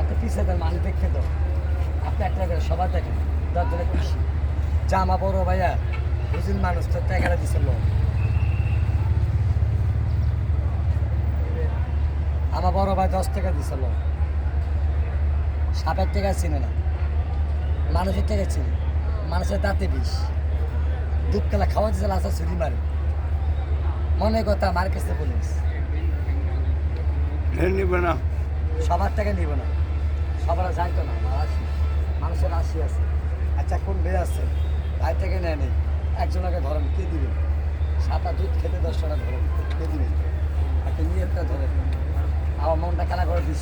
একটা পিস আপনি একটা সবার দেখেন। জামা বড় ভাইয়া বুঝুন মানুষ তো টাকাটা দিছিল আমার বড় ভাই দশ টাকা দিছিল সাপের টাকা চিনে না। মানুষের টাকা চিনে। মানুষের দাঁতে বিষ। দুধ খেলা খাওয়া দিয়েছিল আসা ছুরি মারে। মনে কথা মার কাছে পুলিশ নিবে না। সবার থেকে নিব না। সবার যাইতো না আমার আসি। মানুষের রাশি আছে। আচ্ছা কোন বেয়ে আছে? তাই থেকে নেয় নেই। একজনকে ধরেন কে দিবেন সাতা দুধ খেতে দশ টাকা ধরেন কে দিবে? একটা নিয়ে একটা ধরেন। আমার মনটা খেলা করে দিস।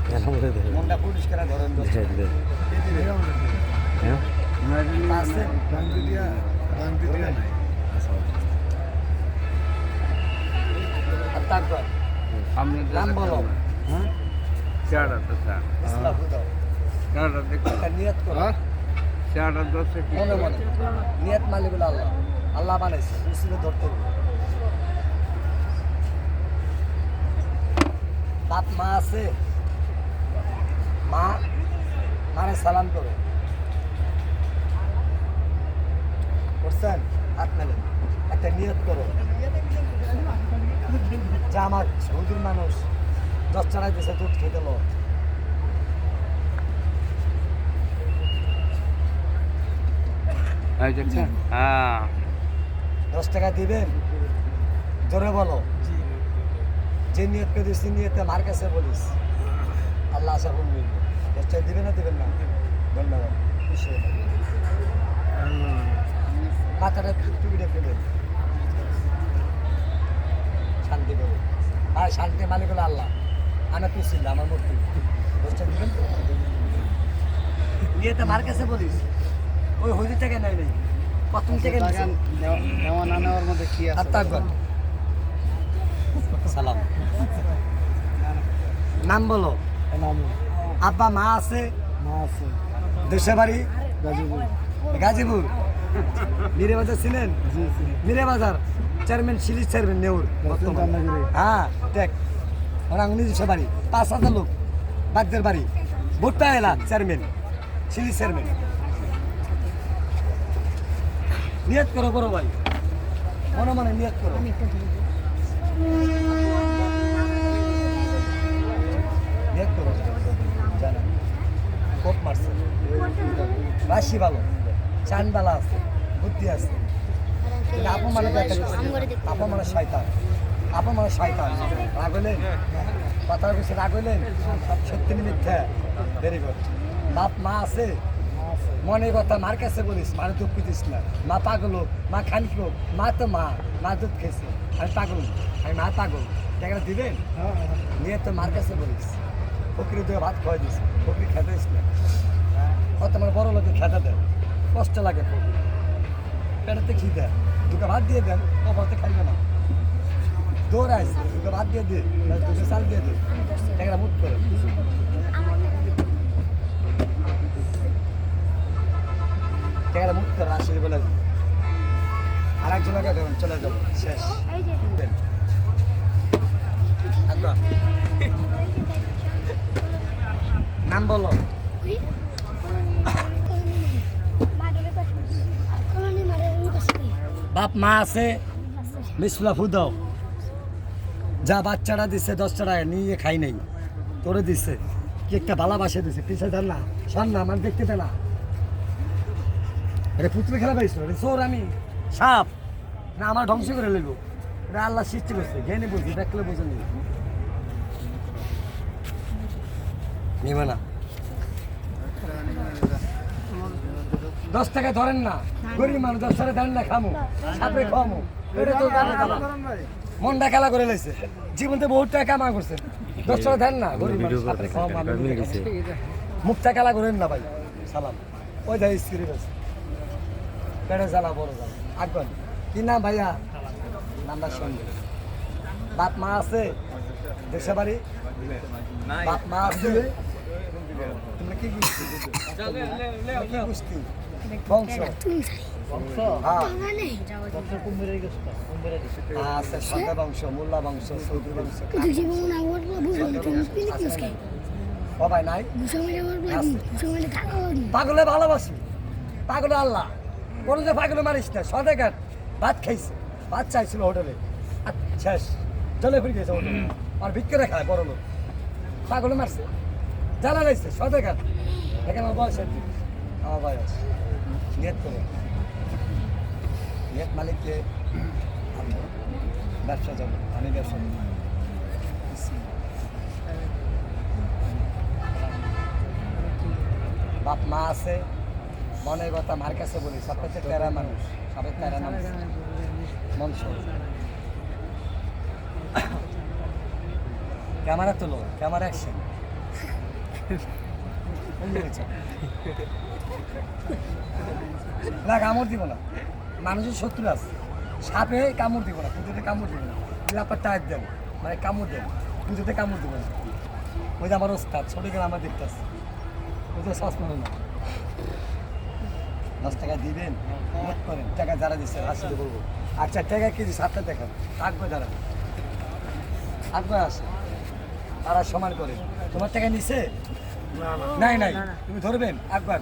মনটা পুলিশ খেলা ধরেন দশ টাকা। কে দিবেন তারপর? নাম বলো। স্যার। ইসলাম দেখো। একটা নিয়ত করো। চারটা দশে কি মনে মনে। নিয়ত মালিকুল আল্লাহ। আল্লাহ বানাইছে মুসলিমে ধরতে বাপ মা আছে মা মারে সালাম করো। করছেন? হাত মেলেন। একটা নিয়ত করো। যে আমার হুজুর মানুষ দশ চারাই দিছে দুধ খেতে লো হ্যাঁ। দশ টাকা দিবেন জোরে বলো। যে নিয়ত করে দিচ্ছি নিয়তে মার কাছে বলিস। আল্লাহ আশা করুন দশ টাকা দিবেন না দিবেন না। ধন্যবাদ। মাথাটা টুপিটা ফেলেন আর শান্তি মালিক হলো আল্লাহ। আমি না, আমার মূর্তি। দিবেন তো মার কাছে বলিস? ওই হইতে টাকা নাই নেই। প্রথম থেকে নেওয়া না নেওয়ার মধ্যে কি আছে? সালাম। নাম বলো। নাম আব্বা মা আছে? মা আছে। দেশে বাড়ি? গাজীপুর। গাজীপুর। মিরে বাজার ছিলেন মিরে বাজার? চেয়ারম্যান সিরিজ চেয়ারম্যান নেউর। হ্যাঁ দেখ ওরা নিজস্ব বাড়ি পাঁচ হাজার লোক বাগদের বাড়ি। ভোটটা এলা চেয়ারম্যান সিরিজ চেয়ারম্যান। নিয়ত করো বড় ভাই। মনে মনে নিয়ত করো। নিয়ত করো। জানা কোপ মারছে। রাশি ভালো চান বালা আছে বুদ্ধি আছে। মানে মানে মানে কথা মনে মার কাছে বলিস মার দুঃখ দিস না। মা পাগল মা হোক, মা তো মা মা দুধ খেয়েছে। আমি পাগল আমি মা পাগল। টাকাটা দিবেন? নিয়ে তো মার কাছে বলিস। ফকরি দিয়ে ভাত খাওয়াই দিস ফকরি খেতে না। কত আমার বড় লোকে খেতে দেয়। কষ্ট লাগে ফকরি। পেটেতে খিদে। দুটো ভাত দিয়ে দেন ও ভাতে খাইবে না। দৌড়াইস দুটো ভাত দিয়ে দে দুটো চাল দিয়ে দে টাকাটা মুট করে। টাকাটা মুট করে আসলে বলে আর একজনকে চলে যাব। শেষ। দেন। নাম বলো। বাপ, মা আছে। বিসলা ফুদাও যা বাচ্চাটা দিছে দশ টাকা নিয়ে খাই নাই। তোরে দিছে। কি একটা ভালোবাসে দিছে। পিছে দেন না শোন না, আমার দেখতে দে না। আরে পুত্র খেলা পাইছো? রে চোর আমি। সাপ। না, আমার ধ্বংস করে লইব। এটা আল্লাহ সৃষ্টি করছে। জ্ঞানী বুঝি, দেখলে বুঝে নিবে না। দশ টাকা ধরেন না। গরিব মানুষ দশ টাকা দেন না খামো। সাপে খামো এটা তো। মনটা খেলা করে লাইছে। জীবনতে বহুত টাকা কামা করছে। দশ টাকা দেন না গরিব মানুষ সাপে খাওয়াবো আমি নিজে মুখটা খেলা করেন না ভাই। সালাম। ওই যাই স্ত্রী আছে পেড়ে জ্বালা বড় জ্বালা। আগন। কি নাম ভাইয়া? নামটা সঙ্গে বাপ মা আছে? দেশে বাড়ি? বাপ মা আছে? তুমি কি বংশ হ্যাঁ. পাগলে ভালোবাসি পাগলে আল্লাহ কোনো যে পাগলে মারিস না সদেঘাট ভাত খাইছে ভাত চাইছিল হোটেলে শেষ জলে ফিরে গেছে হোটেলে আর ভিক্ষে খায় বড় লোক পাগলে মারছে জ্বালা লাগছে সদেঘাট এখানে বয়স? আমার বয়স নিয়ত করে। নিয়ত মালিককে আমি ব্যবসা যাব। আমি ব্যবসা যাব বাপ মা আছে মনের কথা মার কাছে বলি সবথেকে তেরা মানুষ, সবাই তেরা মানুষ। মন ক্যামেরা তোলো, ক্যামেরা অ্যাকশন না, কামড় দিব না। মানুষের শত্রু আছে। সাপে কামড় দিব না পুজোতে কামড় দিব না। আপনার টায়ার দেন মানে কামড় দেন পুজোতে কামড় দিব না। ওই যে আমার ওস্তাদ, ছোট গেলে আমার দেখতে আসছে ওই যে মানে না দশ টাকা দিবেন নোট করেন, টাকা যারা দিচ্ছে আসলে বলব আচ্ছা টাকা কেজি সাতটা দেখান। থাকবে যারা থাকবে আসে তারা সমান করে তোমার টাকা নিছে? নাই নাই তুমি ধরবেন একবার